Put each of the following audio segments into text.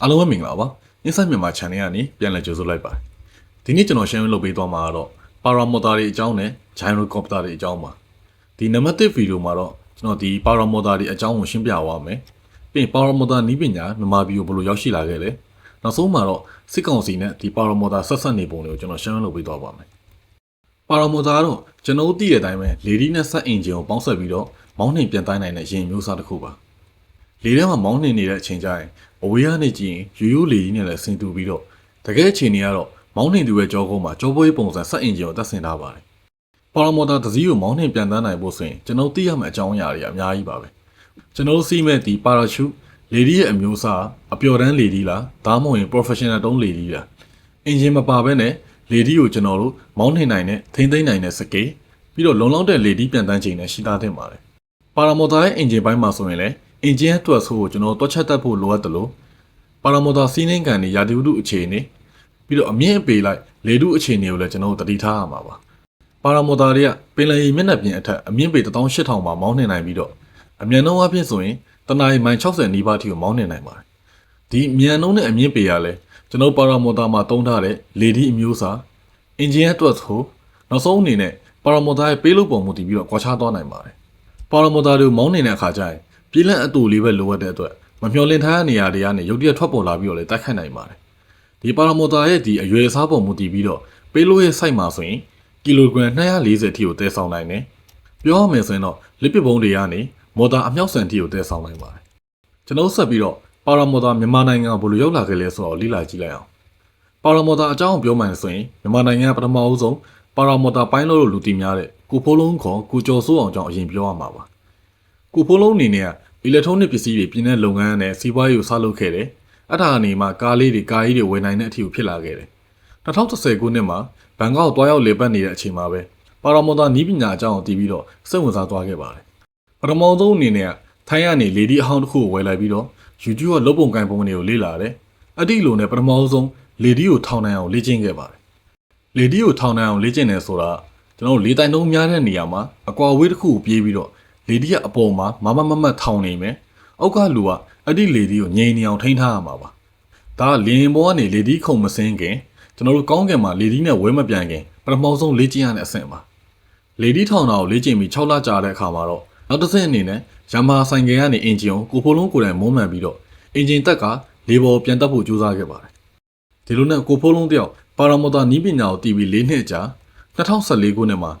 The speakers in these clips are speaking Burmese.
အားလုံးပဲမင်္ဂလာပါ Inside မြန်မာ Channel ကနေပြန်လည်ကြိုဆိုလိုက်ပါတယ်ဒီနေ့ကျွန်တော် share လုပ်ပေးသွားမှာကတော့ paramotor တွေအကြောင်းနဲ့ gyrocopter တွေအကြောင်းပါဒီနံပါတ်1ဗီဒီယိုမှာတော့ကျွန်တော်ဒီ paramotor တွေအကြောင်းကိုရှင်းပြသွားမယ်ပြီးရင် paramotor နီးပညာမြန်မာပြည်ကိုဘယ်လိုရောက်ရှိလာခဲ့လဲနောက်ဆုံးမှာတော့စစ်ကောင်စီနဲ့ဒီ paramotor ဆက်ဆက်နေပုံတွေကိုကျွန်တော် share လုပ်ပေးသွားပါမယ်ပါရာမိုတာကတော့ကျွန်တော်တို့သိတဲ့အတိုင်းပဲလေဒီနဲ့ဆက်အင်ဂျင်ကိုပေါင်းဆက်ပြီးတော့မောင်းနှင်ပြန်တိုင်းနိုင်တဲ့ယာဉ်မျိုးစားတစ်ခုပါ လေထဲမှာမောင်းနှင်နေတဲ့အချိန်ကျရင်အဝေးကနေကြည့်ရင်ရိုးရိုးလေဒီနဲ့လည်းဆင်တူပြီးတော့တကယ်အချိန်တွေကတော့မောင်းနှင်သူရဲ့ကြောကုန်းမှာကြောပွေးပုံစံဆက်အင်ဂျင်ကိုတက်ဆင်ထားပါတယ်ပါရာမိုတာတစ်စီးကိုမောင်းနှင်ပြန်တန်းနိုင်ဖို့ဆိုရင်ကျွန်တော်သိရမယ့်အကြောင်းအရာတွေအများကြီးပါပဲကျွန်တော်စီးမဲ့ဒီပါရာရှုလေဒီရဲ့အမျိုးအစားအပျော်တန်းလေဒီလားဒါမှမဟုတ်ရင် professional တုံးလေဒီလားအင်ဂျင်မပါဘဲနဲ့လေဒီကိုကျွန်တော်တို့မောင်းနှင်နိုင်တဲ့ထိမ့်သိမ့်နိုင်တဲ့စကေးပြီးတော့လုံလောက်တဲ့လေဒီပြန်တန်းချိန်နဲ့ရှိသားတင်ပါတယ်ပါရာမိုတာရဲ့အင်ဂျင်ပိုင်းမှာဆိုရင်လည်းအင်ဂျင်ရဲ့တွက်ဆိုးကိုကျွန်တော်တွက်ချက်တတ်ဖို့လိုအပ်တယ်လို့ပါရာမိုတာစီးနှင်းကန်တွေရာသီဥတုအခြေအနေပြီးတော့အမြင့်အပေလိုက်လေတုအခြေအနေကိုလည်းကျွန်တော်တို့တတိထားရမှာပါပါရာမိုတာတွေကပင်လယ်ရေမျက်နှာပြင်အထက်အမြင့်ပေ18000မှာမောင်းနှင်နိုင်ပြီးတော့အမြန်နှုန်းအဖြစ်ဆိုရင်တနအီမိုင်60နီးပါးအထိကိုမောင်းနှင်နိုင်ပါတယ်ဒီမြန်နှုန်းနဲ့အမြင့်ပေရလဲကျွန်တော်ပါရာမိုတာမှာတုံးထားတဲ့လေဒီအမျိုးအစားအင်ဂျင်ရဲ့တွက်ဆိုးနောက်ဆုံးအနေနဲ့ပါရာမိုတာရဲ့ပေးလို့ပုံမူတည်ပြီးတော့ကွာခြားသွားနိုင်ပါတယ်ပါရာမိုတာတွေကိုမောင်းနေတဲ့အခါကျရင် ပြေးလန့်အတူလေးပဲလိုအပ်တဲ့အတွက်မမျှော်လင့်ထားတဲ့နေရာတွေကနေရုတ်တရက်ထွက်ပေါ်လာပြီးတော့လည်းတိုက်ခိုက်နိုင်ပါတယ်ဒီပါရာမိုတာရဲ့ဒီအရွယ်အစားပုံမူတည်ပြီးတော့ပေးလို့ရဲ့ site မှာဆိုရင်ကီလိုဂရမ်240အထိကိုတည်ဆောင်နိုင်တယ်ပြောရမယ်ဆိုရင်တော့လစ်ပစ်ပုံးတွေကနေမော်တာအမြောက်ဆန်အထိကိုတည်ဆောင်နိုင်ပါတယ်ကျွန်တော်ဆက်ပြီးတော့ပါရာမိုတာမြန်မာနိုင်ငံကဘယ်လိုရောက်လာခဲ့လဲဆိုတော့လေ့လာကြည့်လိုက်အောင်ပါရာမော်တာအကြောင်းပြောမှန်ဆိုရင်မြန်မာနိုင်ငံကပထမအဆုံးပါရာမော်တာပိုင်းလို့လူတည်များတဲ့ကိုဖိုးလုံးခေါ်ကိုကျော်စိုးအောင်ကြောင့်အရင်ပြောရမှာပါကိုဖိုးလုံးအနေနဲ့က အီလက်ထရောနစ်ပစ္စည်းတွေပြင်းတဲ့လုပ်ငန်းနဲ့စီးပွားရေးကိုစလုပ်ခဲ့တယ်အဲ့ဒါအနေမှာကားလေးတွေကားကြီးတွေဝယ်နိုင်တဲ့အထိကိုဖြစ်လာခဲ့တယ်2010ခုနှစ်မှာဘန်ကောက်သွားရောက်လေပတ်နေတဲ့အချိန်မှာပဲပါရာမော်တာနီးပညာအကြောင်းကိုတည်ပြီးတော့စိတ်ဝင်စားသွားခဲ့ပါတယ်ပထမဆုံးအနေနဲ့ကထိုင်းကနေလေဒီအဟောင်းတစ်ခုကိုဝယ်လိုက်ပြီးတော့ YouTube ကလုပ်ပုံကိုင်ပုံတွေကိုလေ့လာတယ်အဲ့ဒီလိုနဲ့ပထမဆုံးလေဒီကိုထောင်နိုင်အောင်လေ့ကျင့်ခဲ့ပါတယ်။လေဒီကိုထောင်နိုင်အောင်လေ့ကျင့်တယ်ဆိုတာကျွန်တော်တို့လေတိုင်တုံးများတဲ့နေရာမှာအကွာအဝေးတစ်ခုကိုပြေးပြီးတော့ လေဒီကအပေါ်မှာမမမမတ်ထောင်နေမယ်။အောက်ကလူကအဲ့ဒီလေဒီကိုငြိမ်နေအောင်ထိန်းထားရမှာပါ။ဒါကလင်းဘောကနေလေဒီခုံမစင်းခင်ကျွန်တော်တို့ကောင်းကင်မှာလေဒီနဲ့ဝဲမပြန်ခင်ပထမဆုံးလေ့ကျင့်ရတဲ့အဆင့်ပါ။လေဒီထောင်တာကိုလေ့ကျင့်ပြီး6လကြာတဲ့အခါမှာတော့နောက်တစ်ဆင့်အနေနဲ့ရမ္မာဆိုင်ကယ်ကနေအင်ဂျင်ကိုကိုဖိုးလုံးကိုယ်တိုင်မုံမှန်ပြီးတော့အင်ဂျင်တက်ကလေဘော်ပြန်တက်ဖို့ကြိုးစားခဲ့ပါတယ်။ဒီလိုနဲ့ကိုဖိုးလုံးတယောက်ပါရာမော်တာနီးပညာကိုတည်ပြီး၄နှစ်ကြာ2014ခုနှစ်မှာ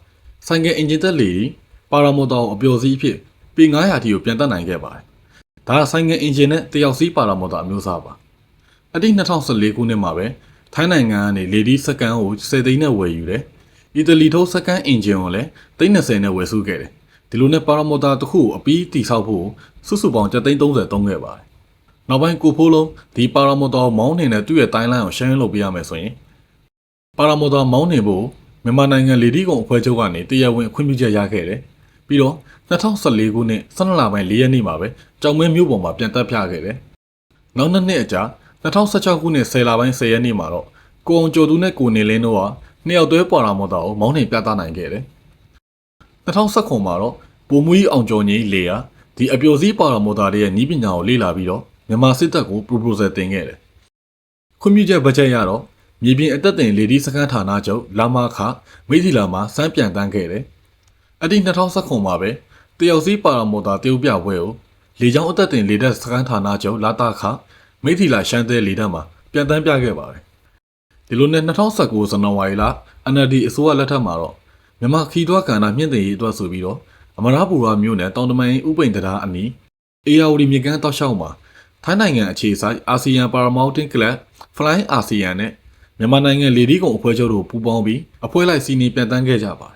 ဆိုင်ကယ်အင်ဂျင်သက်လေ ပါရာမော်တာကိုအပျော်စီးအဖြစ်ပေ900တီကိုပြန်တက်နိုင်ခဲ့ပါတယ်။ဒါကဆိုင်ကယ်အင်ဂျင်နဲ့တယောက်စီးပါရာမော်တာအမျိုးအစားပါ။အဲ့ဒီ2014ခုနှစ်မှာပဲထိုင်းနိုင်ငံကနေလေဒီစကန်ကို10သိန်းနဲ့ဝယ်ယူတယ်။အီတလီထုတ်စကန်အင်ဂျင်ကိုလည်း330နဲ့ဝယ်စုခဲ့တယ်။ဒီလိုနဲ့ပါရာမော်တာတစ်ခုကိုအပြီးတိဆောက်ဖို့စုစုပေါင်း7သိန်း30သုံးခဲ့ပါတယ်။နောက်ပိုင်းကိုဖိုးလုံးဒီပါရာမော်တာမောင်းနေတဲ့သူ့ရဲ့တိုင်းလိုင်းကိုရှင်းလုပ်ပေးရမယ်ဆိုရင်ပါရာမော်တာမောင်းနေဖို့မြန်မာနိုင်ငံလေဒီကုံအဖွဲ့ချုပ်ကနေတရားဝင်ခွင့်ပြုချက်ရခဲ့တယ်။ ပြီးတော့2014ခုနှစ်12လပိုင်း4ရက်နေ့မှာပဲကြောင်မဲမြို့ပေါ်မှာပြန်တက်ပြခဲ့တယ်။နောက်နှစ်နှစ်အကြာ2016ခုနှစ်10လပိုင်း10ရက်နေ့မှာတော့ကိုအောင်ကျော်သူနဲ့ကိုနေလင်းတို့ဟာနှစ်ယောက်တွဲပါရာမော်တာကိုမောင်းနေပြသနိုင်ခဲ့တယ်။2019မှာတော့ပုံမူကြီးအောင်ကျော်ကြီးလေယာဒီအပျော်စီးပါရာမော်တာတွေရဲ့နီးပညာကိုလေ့လာပြီးတော့မြန်မာစစ်တပ်ကို proposal တင်ခဲ့တယ်။ခွင့်ပြုချက်ဘတ်ဂျက်ရတော့မြေပြင်အသက်တင်လေဒီစခန်းဌာနချုပ်လာမာခမိသီလာမှာစမ်းပြန်တန်းခဲ့တယ်။ အဲ့ဒီ2019မှာပဲတယောက်စီပါရာမော်တာတရုတ်ပြပွဲကိုလေကြောင်းအသက်တင်လေတပ်စခန်းဌာနချုပ်လာတာခမိသီလာရှမ်းသဲလေတပ်မှာပြန်တန်းပြခဲ့ပါတယ်။ဒီလိုနဲ့2019ဇန်နဝါရီလ NLD အစိုးရလက်ထက်မှာတော့မြန်မာခီးသွွားကဏ္ဍမြင့်တင်ရေးအတွက်ဆိုပြီးတော့အမရပူရာမြို့နယ်တောင်တမန်ဥပိန်တရားအနီးအေယာဝတီမြေကမ်းတောက်လျှောက်မှာထိုင်းနိုင်ငံအခြေစိုက်အာဆီယံပါရာမောင်းတင်ကလပ် Fly ASEAN နဲ့မြန်မာနိုင်ငံလေဒီကုံအဖွဲ့ချုပ်တို့ပူးပေါင်းပြီးအဖွဲ့လိုက်စီနီပြန်တန်းခဲ့ကြပါတယ်။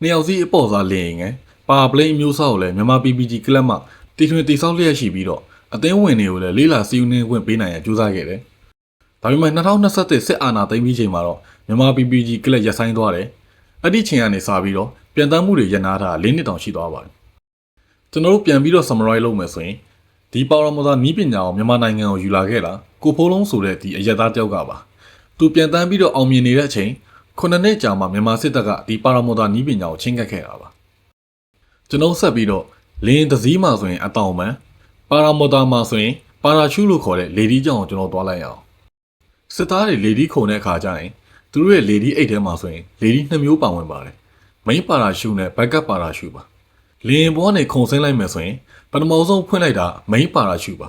နှစ်ယောက်စီအပေါ်စားလင်းငယ်ပါပလိန်မျိုးစားကိုလည်းမြန်မာ PPG ကလပ်မှတီထွင်တီဆောက်လျက်ရှိပြီးတော့အသင်းဝင်တွေကိုလည်းလေးလာစီးဦးနှင်းခွင့်ပေးနိုင်ရန်ကြိုးစားခဲ့တယ်။ဒါပေမဲ့2021စစ်အာဏာသိမ်းပြီးချိန်မှာတော့မြန်မာ PPG ကလပ်ရပ်ဆိုင်းသွားတယ်။အဲ့ဒီချိန်ကနေစပြီးတော့ပြန်တန်းမှုတွေရပ်နားတာ၄နှစ်တောင်ရှိသွားပါတယ်။ကျွန်တော်တို့ပြန်ပြီးတော့ summarize လုပ်မယ်ဆိုရင်ဒီပါရမော်တာနီးပညာကိုမြန်မာနိုင်ငံကိုယူလာခဲ့တာကိုဖိုးလုံးဆိုတဲ့ဒီအရက်သားတယောက်ကပါသူပြန်တန်းပြီးတော့အောင်မြင်နေတဲ့အချိန် ခုနှစ်နှစ်ကြာမှမြန်မာစစ်တပ်ကဒီပါရမော်တာနီးပညာကိုချင်းကပ်ခဲ့တာပါကျွန်တော်ဆက်ပြီးတော့လင်းတစည်းမှာဆိုရင်အတောင်ပံပါရမော်တာမှာဆိုရင်ပါရာရှူလို့ခေါ်တဲ့လေဒီကြောင်ကိုကျွန်တော်သွားလိုက်အောင်စစ်သားတွေလေဒီခုန်တဲ့အခါကျရင်သူတို့ရဲ့လေဒီအိတ်ထဲမှာဆိုရင်လေဒီနှစ်မျိုးပါဝင်ပါတယ်မိန်းပါရာရှူနဲ့ဘက်ကပ်ပါရာရှူပါလေရင်ဘောကနေခုန်ဆင်းလိုက်မယ်ဆိုရင်ပထမဆုံးဖွင့်လိုက်တာမိန်းပါရာရှူပါ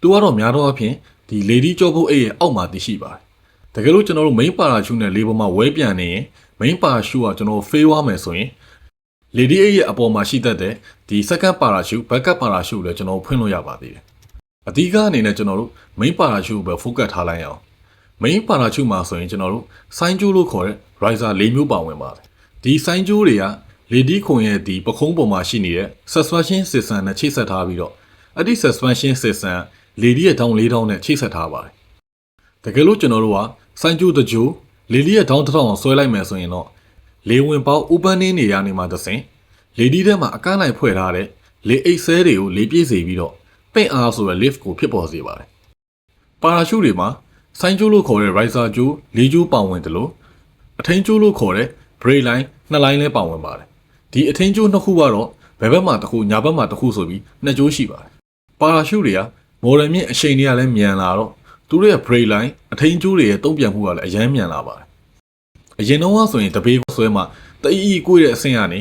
သူကတော့များတော့အဖြစ်ဒီလေဒီကြောပုတ်အိတ်ရဲ့အောက်မှာတည်ရှိပါတယ် တကယ်လို့ကျွန်တော်တို့မိန်းပါရာရှူနဲ့လေပေါ်မှာဝဲပြန်နေရင်မိန်းပါရာရှူကကျွန်တော်ဖေးသွားမယ်ဆိုရင်လေဒီအိတ်ရဲ့အပေါ်မှာရှိတတ်တဲ့ဒီ second parachute backup parachute လည်းကျွန်တော်ဖွင့်လို့ရပါသေးတယ်။အဓိကအနေနဲ့ကျွန်တော်တို့ main parachute ကိုပဲ focus ထားလိုက်အောင်။ main parachute မှာဆိုရင်ကျွန်တော်တို့ဆိုင်းကျိုးလို့ခေါ်တဲ့ riser ၄မျိုးပါဝင်ပါတယ်။ဒီဆိုင်းကျိုးတွေကလေဒီခွန်ရဲ့ဒီပခုံးပေါ်မှာရှိနေတဲ့ suspension system နဲ့ချိတ်ဆက်ထားပြီးတော့အဲ့ဒီ suspension system လေဒီရဲ့ဒေါင်း၄ဒေါင်းနဲ့ချိတ်ဆက်ထားပါတယ်။တကယ်လို့ကျွန်တော်တို့က ဆိုင်းကျိုးတကြိုလေဒီရဲ့ဒေါင်းတစ်ထောင်အောင်ဆွဲလိုက်မယ်ဆိုရင်တော့လေဝင်ပေါက် opening နေရနေမှာသစင်လေဒီထဲမှာအကန့်လိုက်ဖွဲ့ထားတဲ့လေအိတ်ဆဲတွေကိုလေပြည့်စေပြီးတော့ပင့်အားဆိုတဲ့ lift ကိုဖြစ်ပေါ်စေပါတယ်။ပါရာရှုတွေမှာဆိုင်းကျိုးလို့ခေါ်တဲ့ riser ကျိုးလေးကျိုးပါဝင်တယ်လို့အထင်းကျိုးလို့ခေါ်တဲ့ brake line နှစ်လိုင်းလည်းပါဝင်ပါတယ်။ဒီအထင်းကျိုးနှစ်ခုကတော့ဘယ်ဘက်မှာတစ်ခုညာဘက်မှာတစ်ခုဆိုပြီးနှစ်ကျိုးရှိပါတယ်။ပါရာရှုတွေကမော်ဒယ်မြင့်အရှိန်တွေကလည်းမြန်လာတော့ သူတို့ရဲ့ brake line အထင်းကျိုးတွေရဲ့တုံ့ပြန်မှုကလည်းအရင်မြန်လာပါတယ်။အရင်တော့ကဆိုရင်တပေးဆွဲမှာတအီအီကိုရတဲ့အဆင့်ကနေ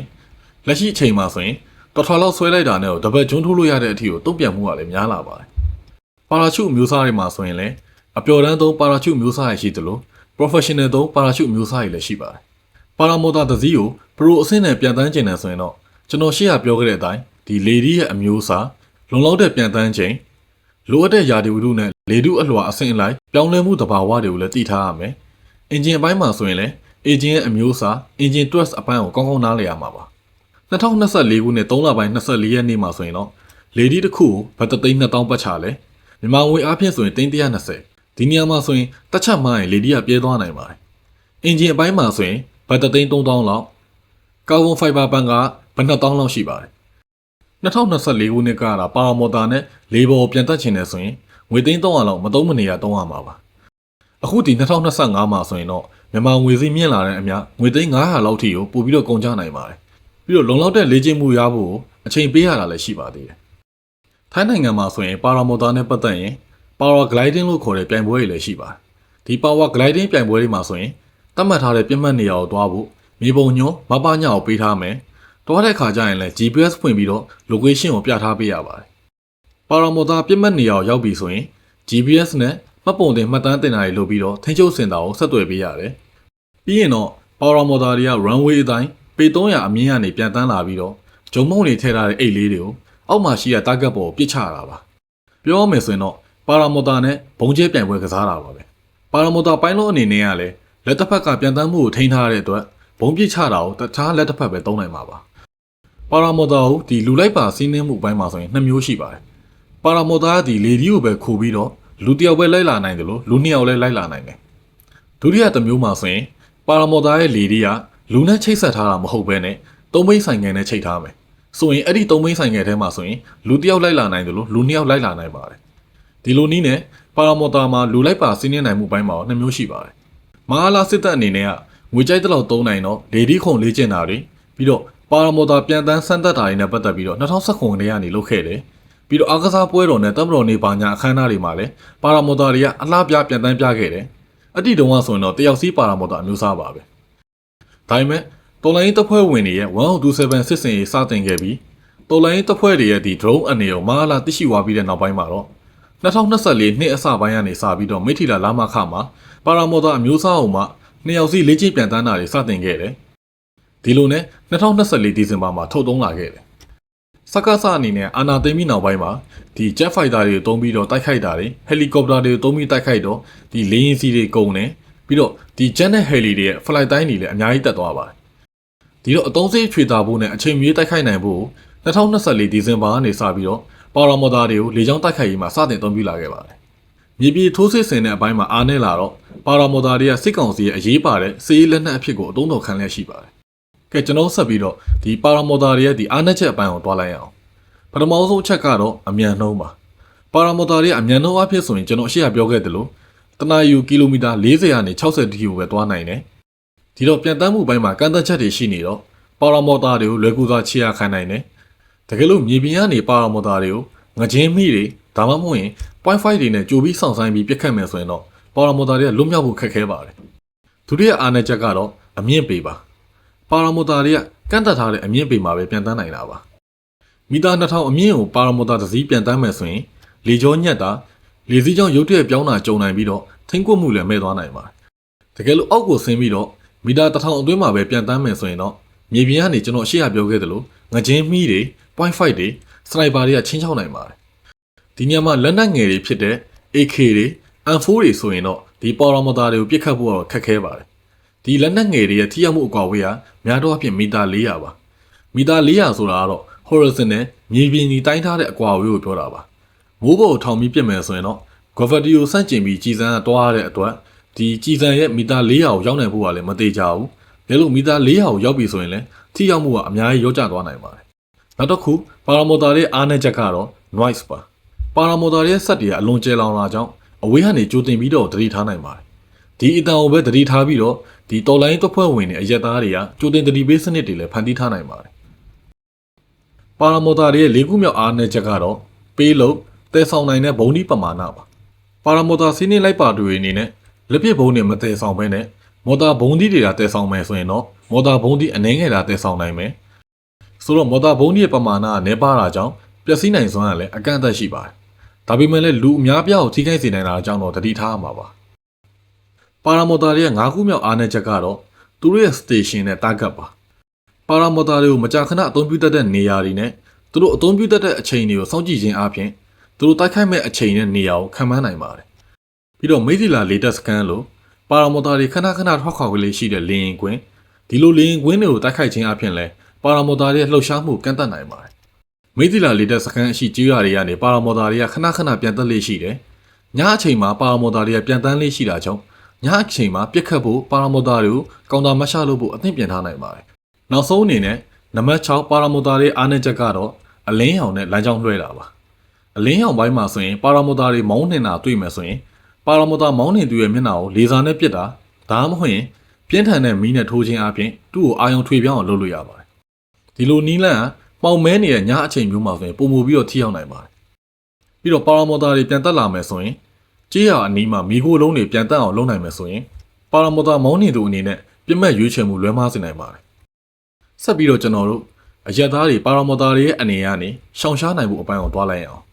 လက်ရှိအချိန်မှာဆိုရင်တော်တော်လောက်ဆွဲလိုက်တာနဲ့တော့တပတ်ကျွန်းထိုးလို့ရတဲ့အထိကိုတုံ့ပြန်မှုကလည်းများလာပါတယ်။ပါရာရှုမျိုးစားတွေမှာဆိုရင်လည်းအပျော်တမ်းသုံးပါရာရှုမျိုးစားရရှိသလို professional သုံးပါရာရှုမျိုးစားတွေလည်းရှိပါတယ်။ပါရာမော်တာတစ်စီးကို pro အဆင့်နဲ့ပြန်တန်းကျင်တယ်ဆိုရင်တော့ကျွန်တော်ရှေ့ကပြောခဲ့တဲ့အတိုင်းဒီလေဒီရဲ့အမျိုးအစားလုံလောက်တဲ့ပြန်တန်းချိန် လိုအပ်တဲ့ယာဒီဝတ္ထုနဲ့လေတုအလွှာအဆင့်အလိုက်ပြောင်းလဲမှုသဘာဝတွေကိုလည်းသိထားရမယ်။အင်ဂျင်အပိုင်းမှာဆိုရင်လည်းအင်ဂျင်ရဲ့အမျိုးအစားအင်ဂျင် twist အပိုင်းကိုကောင်းကောင်းနားလည်ရမှာပါ2024ခုနှစ်3လပိုင်း24ရက်နေ့မှာဆိုရင်တော့လေဒီတစ်ခုကိုဘတ်တသိန်း2000ပတ်ချလဲမြန်မာငွေအားဖြင့်ဆိုရင်သိန်း120ဒီနေရာမှာဆိုရင်တက်ချက်မှရင်လေဒီကပြဲသွားနိုင်ပါတယ်အင်ဂျင်အပိုင်းမှာဆိုရင်ဘတ်တသိန်း3000လောက်ကာဗွန်ဖိုင်ဘာပန်ကဘတ်2000လောက်ရှိပါတယ် 2024ခုနှစ်ကတာပါဝါမော်တာနဲ့လေဘော်ပြန်တက်ချင်တယ်ဆိုရင်ငွေသိန်း300လောက်မသုံးမနေရသုံးရမှာပါအခုဒီ2025မှာဆိုရင်တော့မြန်မာငွေစည်းမြင့်လာတဲ့အမျှငွေသိန်း900လောက်ထိကိုပို့ပြီးတော့ကုန်ကျနိုင်ပါတယ်။ပြီးတော့လုံလောက်တဲ့လေ့ကျင့်မှုရဖို့အချိန်ပေးရတာလည်းရှိပါသေးတယ်။ထိုင်းနိုင်ငံမှာဆိုရင်ပါရာမော်တာနဲ့ပတ်သက်ရင် Power Gliding လို့ခေါ်တဲ့ပြိုင်ပွဲတွေလည်းရှိပါတယ်။ဒီ Power Gliding ပြိုင်ပွဲတွေမှာဆိုရင်သတ်မှတ်ထားတဲ့ပြတ်မှတ်နေရာကိုတွားဖို့မြေပုံညွှန်မပညာကိုပေးထားမယ်။ တွားတဲ့ခါကျရင်လည်း GPS ဖွင့်ပြီးတော့ location ကိုပြထားပေးရပါတယ်။ပါရာမော်တာပြစ်မှတ်နေရာကိုရောက်ပြီဆိုရင် GPS နဲ့မှတ်ပုံတင်မှတ်တမ်းတင်တာတွေလုပ်ပြီးတော့ထိန်းချုပ်စင်တာကိုဆက်သွယ်ပေးရတယ်။ပြီးရင်တော့ပါရာမော်တာတွေက runway အတိုင်းပေ300အမြင့်ကနေပြန်တန်းလာပြီးတော့ဂျုံမုံတွေထည့်ထားတဲ့အိတ်လေးတွေကိုအောက်မှာရှိတဲ့ target ပေါ်ကိုပစ်ချတာပါ။ပြောရမယ်ဆိုရင်တော့ပါရာမော်တာနဲ့ဘုံကျဲပြိုင်ပွဲကစားတာပါပဲ။ပါရာမော်တာပိုင်းလုံးအနေနဲ့ကလည်းလက်တစ်ဖက်ကပြန်တန်းမှုကိုထိန်းထားရတဲ့အတွက်ဘုံပစ်ချတာကိုတခြားလက်တစ်ဖက်ပဲသုံးနိုင်မှာပါ။ ပါရာမော်တာကိုဒီလူလိုက်ပါစီးနှင်းမှုပိုင်းမှာဆိုရင်နှစ်မျိုးရှိပါတယ်။ပါရာမော်တာကဒီလေဒီကိုပဲခိုးပြီးတော့လူတစ်ယောက်ပဲလိုက်လာနိုင်တယ်လို့လူနှစ်ယောက်လည်းလိုက်လာနိုင်တယ်ဒုတိယတစ်မျိုးမှာဆိုရင်ပါရာမော်တာရဲ့လေဒီကလူနဲ့ချိတ်ဆက်ထားတာမဟုတ်ဘဲနဲ့သုံးမိတ်ဆိုင်ငယ်နဲ့ချိတ်ထားမယ်ဆိုရင်အဲ့ဒီသုံးမိတ်ဆိုင်ငယ်ထဲမှာဆိုရင်လူတစ်ယောက်လိုက်လာနိုင်တယ်လို့လူနှစ်ယောက်လိုက်လာနိုင်ပါတယ်ဒီလိုနည်းနဲ့ပါရာမော်တာမှာလူလိုက်ပါစီးနှင်းနိုင်မှုပိုင်းမှာနှစ်မျိုးရှိပါတယ်မဟာလာစစ်တပ်အနေနဲ့ကငွေကြိုက်တဲ့လောက်သုံးနိုင်တော့လေဒီခုံလေးကျင်တာတွေပြီးတော့ ပါရာမော်တာပြန်တန်းဆန်းသက်တာတွေနဲ့ပတ်သက်ပြီးတော့2019ခုနှစ်ကနေလုပ်ခဲ့တယ်ပြီးတော့အားကစားပွဲတော်နဲ့တမတော်နေပါညာအခမ်းအနားတွေမှာလည်းပါရာမော်တာတွေကအလားပြပြန်တန်းပြခဲ့တယ်။အတိတုံးကဆိုရင်တော့တယောက်စီးပါရာမော်တာအမျိုးအစားပါပဲ။ဒါပေမဲ့တော်လိုင်းတပ်ဖွဲ့ဝင်တွေရဲ့1027စစ်စင်ရေးစတင်ခဲ့ပြီးတော်လိုင်းတပ်ဖွဲ့တွေရဲ့ဒီ drone အနေကိုမဟာလာသိရှိဝါပြီးတဲ့နောက်ပိုင်းမှာတော့2024နှစ်အစပိုင်းကနေစပြီးတော့မိထီလာလာမခမှာပါရာမော်တာအမျိုးအစားအုံမှနှစ်ယောက်စီလေ့ကျင့်ပြန်တန်းတာတွေစတင်ခဲ့တယ်။ ဒီလိုနဲ့2024ဒီဇင်ဘာမှာထုတ်သုံးလာခဲ့တယ်။စကားစအနေနဲ့အာနာသိမ်းပြီးနောက်ပိုင်းမှာဒီ jet fighter တွေကိုတုံးပြီးတော့တိုက်ခိုက်တာတွေ helicopter တွေကိုတုံးပြီးတိုက်ခိုက်တော့ဒီလေယာဉ်စီတွေကုန်တယ်ပြီးတော့ဒီ jet နဲ့ heli တွေရဲ့ flight time တွေလည်းအများကြီးတက်သွားပါတယ်ဒီတော့အတုံးစေးထွေတာဖို့နဲ့အချိန်မီတိုက်ခိုက်နိုင်ဖို့2024ဒီဇင်ဘာကနေစပြီးတော့ပါရာမော်တာတွေကိုလေကြောင်းတိုက်ခိုက်ရေးမှာစတင်သုံးပြလာခဲ့ပါတယ်မြေပြည်ထိုးစစ်ဆင်တဲ့အပိုင်းမှာအားနည်းလာတော့ပါရာမော်တာတွေကစစ်ကောင်စီရဲ့အရေးပါတဲ့စီးရေးလက်နက်အဖြစ်ကိုအတုံးတော်ခံလျက်ရှိပါတယ် ကဲကျွန်တော်ဆက်ပြီးတော့ဒီပါရာမော်တာတွေရဲ့ဒီအားနည်းချက်အပိုင်းကိုတွားလိုက်အောင်ပထမဆုံးအချက်ကတော့အမြန်နှုံးပါပါရာမော်တာတွေကအမြန်နှုံးအဖြစ်ဆိုရင်ကျွန်တော်အရှိရပြောခဲ့သလိုတနာယူကီလိုမီတာ40ကနေ60တီကိုပဲတွားနိုင်တယ်ဒီတော့ပြန်တမ်းမှုပိုင်းမှာကန့်သက်ချက်တွေရှိနေတော့ပါရာမော်တာတွေကိုလွယ်ကူစွာခြေရခိုင်းနိုင်တယ်တကယ်လို့မြေပြင်ကနေပါရာမော်တာတွေကိုငကြင်းမိတွေဒါမှမဟုတ်ရင် point 5တွေနဲ့ကြိုပြီးစောင့်ဆိုင်ပြီးပြစ်ခတ်မယ်ဆိုရင်တော့ပါရာမိုတာတွေကလွတ်မြောက်ဖို့ခက်ခဲပါတယ်ဒုတိယအားနည်းချက်ကတော့အမြင့်ပေပါ ပါရာမိုတာတွေကကန့်သက်ထားတဲ့အမြင့်ပေမှာပဲပြန်တန်းနိုင်တာပါမီတာ2000အမြင့်ကိုပါရာမိုတာတစ်စီးပြန်တန်းမယ်ဆိုရင်လေကြောညက်တာလေစီးကြောင့်ရုတ်တရက်ပြောင်းတာကြုံနိုင်ပြီးတော့ထိမ့်ကွမှုလည်းမဲ့သွားနိုင်ပါတယ်တကယ်လို့အောက်ကိုဆင်းပြီးတော့မီတာ1000အတွင်းမှာပဲပြန်တန်းမယ်ဆိုရင်တော့မြေပြင်ကနေကျွန်တော်ရှေ့ရပြောခဲ့သလိုငချင်းမီးတွေ point 5တွေစနိုက်ပါတွေကချင်းချောက်နိုင်ပါတယ်ဒီညမှာလက်နက်ငယ်တွေဖြစ်တဲ့ AK တွေ M4 တွေဆိုရင်တော့ဒီပေါ်ရမတာတွေကိုပြစ်ခတ်ဖို့တော့ခက်ခဲပါတယ် ဒီလက်နက်ငယ်တွေရဲ့ထိရောက်မှုအကွာဝေးကများတော့အဖြစ်မီတာ400ပါမီတာ400ဆိုတာကတော့ horizon နဲ့မြေပြင်ကြီးတိုင်းထားတဲ့အကွာအဝေးကိုပြောတာပါမိုးပေါ်ထောင်ပြီးပြစ်မယ်ဆိုရင်တော့ gravity ကိုစန့်ကျင်ပြီးကြည်စမ်းကတွားရတဲ့အတွက်ဒီကြည်စမ်းရဲ့မီတာ400ကိုရောက်နိုင်ဖို့ကလည်းမသေးကြဘူးဒါလို့မီတာ400ကိုရောက်ပြီဆိုရင်လည်းထိရောက်မှုကအများကြီးရောကျသွားနိုင်ပါတယ်နောက်တစ်ခုပါရာမိုတာရဲ့အားနည်းချက်ကတော့ noise ပါပါရာမိုတာရဲ့စက်တွေကအလွန်ကျဲလောင်လာကြောင်းအဝေးကနေကြိုတင်ပြီးတော့သတိထားနိုင်ပါတယ် ဒီအတန်ကိုပဲသတိထားပြီးတော့ဒီတော်လိုင်းတွက်ဖွဲ့ဝင်တွေအရက်သားတွေကကြိုတင်သတိပေးစနစ်တွေလည်းဖန်တီးထားနိုင်ပါတယ်ပါရာမိုတာရဲ့လေးခုမြောက်အားနည်းချက်ကတော့ပေးလို့တည်ဆောင်နိုင်တဲ့ဘုံဒီပမာဏပါပါရာမိုတာစီးနှင်းလိုက်ပါတွေအနေနဲ့လက်ပစ်ဘုံတွေမတည်ဆောင်ဘဲနဲ့မော်တာဘုံဒီတွေကတည်ဆောင်မယ်ဆိုရင်တော့မော်တာဘုံဒီအနှဲငယ်တာတည်ဆောင်နိုင်မယ်ဆိုတော့မော်တာဘုံဒီရဲ့ပမာဏကနည်းပါးတာကြောင့်ပျက်စီးနိုင်စွမ်းကလည်းအကန့်အသတ်ရှိပါတယ်ဒါပေမဲ့လည်းလူအများပြားကိုထိခိုက်စေနိုင်တာအကြောင်းတော့သတိထားရမှာပါ ပါရာမိုတာရဲ့၅ခုမြောက်အားနည်းချက်ကတော့သူတို့ရဲ့ station နဲ့ target ပါပါရာမိုတာတွေကိုမကြာခဏအသုံးပြုတတ်တဲ့နေရာတွေနဲ့သူတို့အသုံးပြုတတ်တဲ့အချိန်တွေကိုစောင့်ကြည့်ခြင်းအပြင်သူတို့တိုက်ခိုက်မဲ့အချိန်နဲ့နေရာကိုခံမှန်းနိုင်ပါတယ်ပြီးတော့မိသီလာ latest scan လို့ပါရာမိုတာတွေခဏခဏထွက်ခွာကလေးရှိတဲ့လေရင်ကွင်းဒီလိုလေရင်ကွင်းတွေကိုတိုက်ခိုက်ခြင်းအပြင်လဲပါရာမိုတာတွေရဲ့လှုပ်ရှားမှုကန့်သတ်နိုင်ပါတယ်မိသီလာ latest scan အရှိကျေးရွာတွေကနေပါရာမိုတာတွေကခဏခဏပြန်တက်လေးရှိတယ်ညအချိန်မှာပါရာမိုတာတွေကပြန်တန်းလေးရှိတာကြောင့် ညအချိန်မှာပြက်ခတ်ဖို့ပါရာမိုတာတွေကိုကောင်တာမရှလုပ်ဖို့အသင့်ပြင်ထားနိုင်ပါတယ်နောက်ဆုံးအနေနဲ့နံပါတ်6ပါရာမိုတာတွေအားနည်းချက်ကတော့အလင်းရောင်နဲ့လမ်းကြောင်းလွှဲတာပါအလင်းရောင်ပိုင်းမှာဆိုရင်ပါရာမိုတာတွေမောင်းနှင်တာတွေ့မယ်ဆိုရင်ပါရာမိုတာမောင်းနှင်သူရဲ့မျက်နှာကိုလေဆာနဲ့ပစ်တာဒါမှမဟုတ်ရင်ပြင်းထန်တဲ့မီးနဲ့ထိုးခြင်းအပြင်သူ့ကိုအာရုံထွေပြောင်းအောင်လုပ်လို့ရပါတယ်ဒီလိုနီးလန့်ကပေါင်မဲနေတဲ့ညအချိန်မျိုးမှာဆိုရင်ပုံမူပြီးတော့ထိရောက်နိုင်ပါတယ်ပြီးတော့ပါရာမိုတာတွေပြန်တက်လာမယ်ဆိုရင် ကြေးရအနီးမှာမိခိုးလုံးတွေပြန်တက်အောင်လုပ်နိုင်မယ်ဆိုရင်ပါရာမိုတာမောင်းနှင်သူအနေနဲ့ပြစ်မှတ်ရွေးချယ်မှုလွဲမှားစေနိုင်ပါတယ်ဆက်ပြီးတော့ကျွန်တော်တို့အရက်သားတွေပါရာမော်တာတွေရဲ့အနေကနေရှောင်ရှားနိုင်မှုအပိုင်းကိုတွားလိုက်အောင်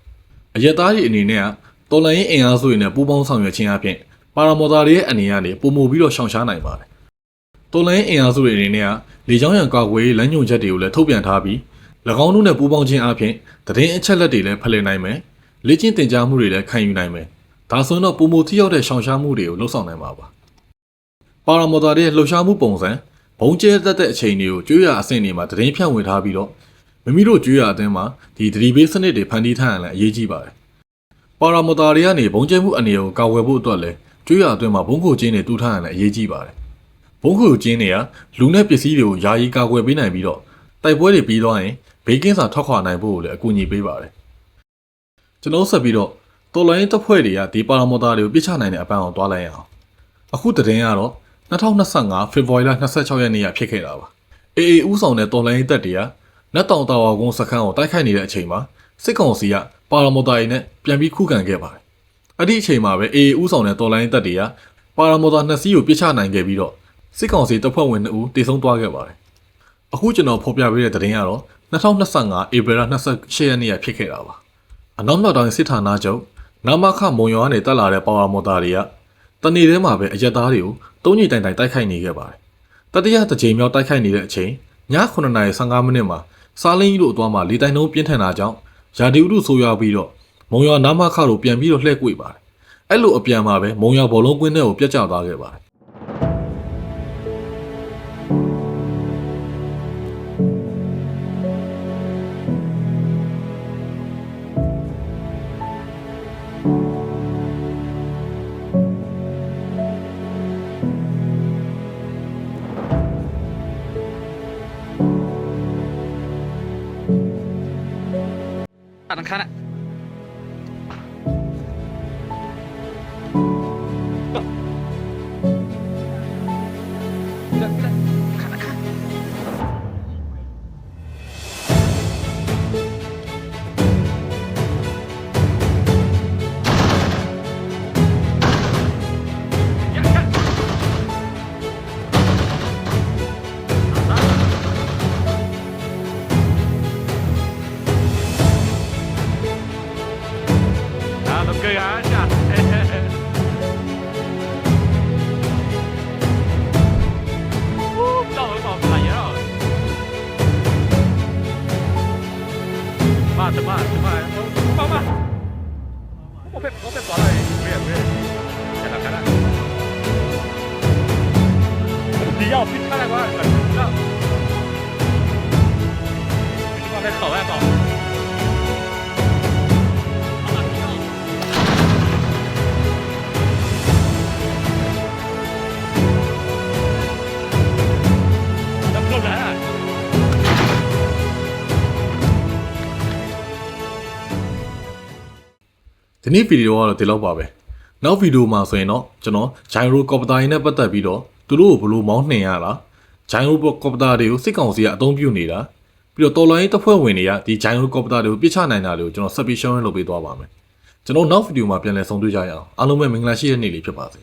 အရက်သားတွေအနေနဲ့ကတော်လိုင်းအင်အားစုတွေနဲ့ပူးပေါင်းဆောင်ရွက်ခြင်းအပြင်ပါရာမော်တာတွေရဲ့အနေကနေပုံမှုပြီးတော့ရှောင်ရှားနိုင်ပါတယ်တော်လိုင်းအင်အားစုတွေအနေနဲ့ကလေကြောင်းရန်ကာကွယ်လမ်းညွှန်ချက်တွေကိုလည်းထုတ်ပြန်ထားပြီး၎င်းတို့နဲ့ပူးပေါင်းခြင်းအပြင်သတင်းအချက်လက်တွေလည်းဖလှယ်နိုင်မယ်လေ့ကျင့်သင်ကြားမှုတွေလည်းခံယူနိုင်မယ် ဒါဆိုရင်တော့ပုံမှုထိရောက်တဲ့ရှောင်ရှားမှုတွေကိုလှုပ်ဆောင်နိုင်မှာပါပါရာမော်တာတွေရဲ့လှုပ်ရှားမှုပုံစံဘုံကျဲတက်တဲ့အချိန်တွေကိုကျွေးရအဆင့်တွေမှာသတင်းဖြန့်ဝေထားပြီးတော့မိမိတို့ကျွေးရအသင်းမှာဒီသတိပေးစနစ်တွေဖန်တီးထားရင်လည်းအရေးကြီးပါတယ်။ပါရာမိုတာတွေကနေဘုံကျဲမှုအနေကိုကာကွယ်ဖို့အတွက်လည်းကျွေးရအသင်းမှာဘုံခိုကျင်းတွေတူးထားရင်လည်းအရေးကြီးပါတယ်။ဘုံခိုကျင်းတွေကလူနဲ့ပစ္စည်းတွေကိုယာယီကာကွယ်ပေးနိုင်ပြီးတော့တိုက်ပွဲတွေပြီးသွားရင်ဘေးကင်းစွာထွက်ခွာနိုင်ဖို့ကိုလည်းအကူအညီပေးပါတယ်။ကျွန်တော်ဆက်ပြီးတော့ တော်လိုင်းတပ်ဖွဲ့တွေကဒီပါရာမိုတာတွေကိုပြစ်ချနိုင်တဲ့အပန်းအောင်တွားလိုက်ရအောင်။အခုတရင်ကတော့2025ဖေဖော်ဝါရီလ26ရက်နေ့ကဖြစ်ခဲ့တာပါ။ AA ဦးဆောင်တဲ့တော်လိုင်းတပ်တွေကနတ်တောင်တာဝါကုန်းစခန်းကိုတိုက်ခိုက်နေတဲ့အချိန်မှာစစ်ကောင်စီကပါရာမော်တာတွေနဲ့ပြန်ပြီးခုခံခဲ့ပါတယ်။အဲ့ဒီအချိန်မှာပဲ AA ဦးဆောင်တဲ့တော်လိုင်းတပ်တွေကပါရာမော်တာနှစ်စီးကိုပြစ်ချနိုင်ခဲ့ပြီးတော့စစ်ကောင်စီတပ်ဖွဲ့ဝင်2ဦးတေဆုံးသွားခဲ့ပါတယ်။အခုကျွန်တော်ဖော်ပြပေးတဲ့သတင်းကတော့2025ဧပြီလ28ရက်နေ့ကဖြစ်ခဲ့တာပါ။အနောက်မြောက်တိုင်းစစ်ဌာနချုပ် နမခမုံရွာကနေတက်လာတဲ့ပါရာမော်တာတွေကတနေ့ထဲမှာပဲအရက်သားတွေကိုတုံးညိတိုင်တိုင်တိုက်ခိုက်နေခဲ့ပါတယ်။တတိယတစ်ချိန်မြောက်တိုက်ခိုက်နေတဲ့အချိန်ည9:15မိနစ်မှာစားလင်းကြီးတို့အသွားမှာလေတိုင်နှုံးပြင်းထန်တာကြောင့်ရာဒီဥတုဆိုးရွားပြီးတော့မုံရွာနာမခတို့ပြန်ပြီးတော့လှည့်ကွေ့ပါတယ်။အဲ့လိုအပြန်မှာပဲမုံရွာဘောလုံးကွင်းထဲကိုပြတ်ကျသွားခဲ့ပါတယ်။ 咋能看呢？ 정말 정말 정말 정말 오백 오백 달러에 왜 왜? 제가 가 라. 비야 비타라고 하는 거 야. 이거 왜 더해 봐. ဒီနေ့ဗီဒီယိုကတော့ဒီလောက်ပါပဲနောက်ဗီဒီယိုမှာဆိုရင်တော့ကျွန်တော်ဂျိုင်ရိုကော်ပတာရင်းနဲ့ပတ်သက်ပြီးတော့သူတို့ကိုဘယ်လိုမောင်းနှင်ရလားဂျိုင်ရိုကော်ပတာတွေကိုစစ်ကောင်စီကအသုံးပြုနေတာပြီးတော့တော်လိုင်းတပ်ဖွဲ့ဝင်တွေကဒီဂျိုင်ရိုကော်ပတာတွေကိုပြစ်ချနိုင်တာတွေကိုကျွန်တော်ဆက်ပြီးရှင်းရင်းလုပ်ပေးသွားပါမယ်ကျွန်တော်နောက်ဗီဒီယိုမှာပြန်လည်ဆုံတွေ့ကြရအောင်အားလုံးပဲမင်္ဂလာရှိတဲ့နေ့လေးဖြစ်ပါစေ